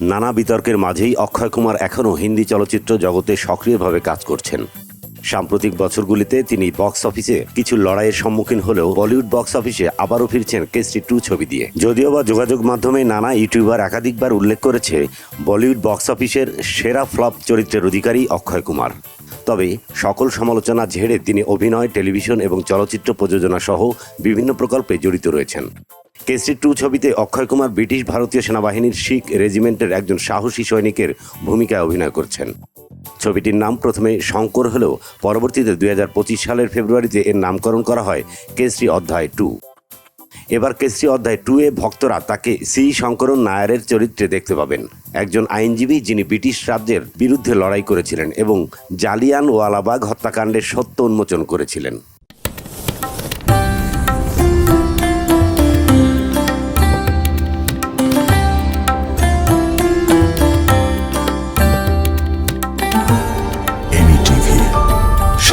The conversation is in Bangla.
নানা বিতর্কের মাঝেই অক্ষয় কুমার এখনও হিন্দি চলচ্চিত্র জগতে সক্রিয়ভাবে কাজ করছেন। সাম্প্রতিক বছরগুলিতে তিনি বক্স অফিসে কিছু লড়াইয়ের সম্মুখীন হলেও বলিউড বক্স অফিসে আবারও ফিরছেন কেসরি টু ছবি দিয়ে। যদিও বা যোগাযোগ মাধ্যমে নানা ইউটিউবার একাধিকবার উল্লেখ করেছে, বলিউড বক্স অফিসের সেরা ফ্লপ চরিত্রের অধিকারী অক্ষয় কুমার। তবে সকল সমালোচনা ঝেড়ে তিনি অভিনয়, টেলিভিশন এবং চলচ্চিত্র প্রযোজনা সহ বিভিন্ন প্রকল্পে জড়িত রয়েছেন। কেসরি টু ছবিতে অক্ষয় কুমার ব্রিটিশ ভারতীয় সেনাবাহিনীর শিখ রেজিমেন্টের একজন সাহসী সৈনিকের ভূমিকায় অভিনয় করছেন। ছবিটির নাম প্রথমে শঙ্কর হলেও পরবর্তীতে দুই হাজার পঁচিশ সালের ফেব্রুয়ারিতে এর নামকরণ করা হয় কেসরি অধ্যায় টু। এবার কেসরি অধ্যায় টু এ ভক্তরা তাকে সি শঙ্করন নায়ারের চরিত্রে দেখতে পাবেন। একজন আইনজীবী যিনি ব্রিটিশ রাজ্যের বিরুদ্ধে লড়াই করেছিলেন এবং জালিয়ান ওয়ালাবাগ হত্যাকাণ্ডের সত্য উন্মোচন করেছিলেন।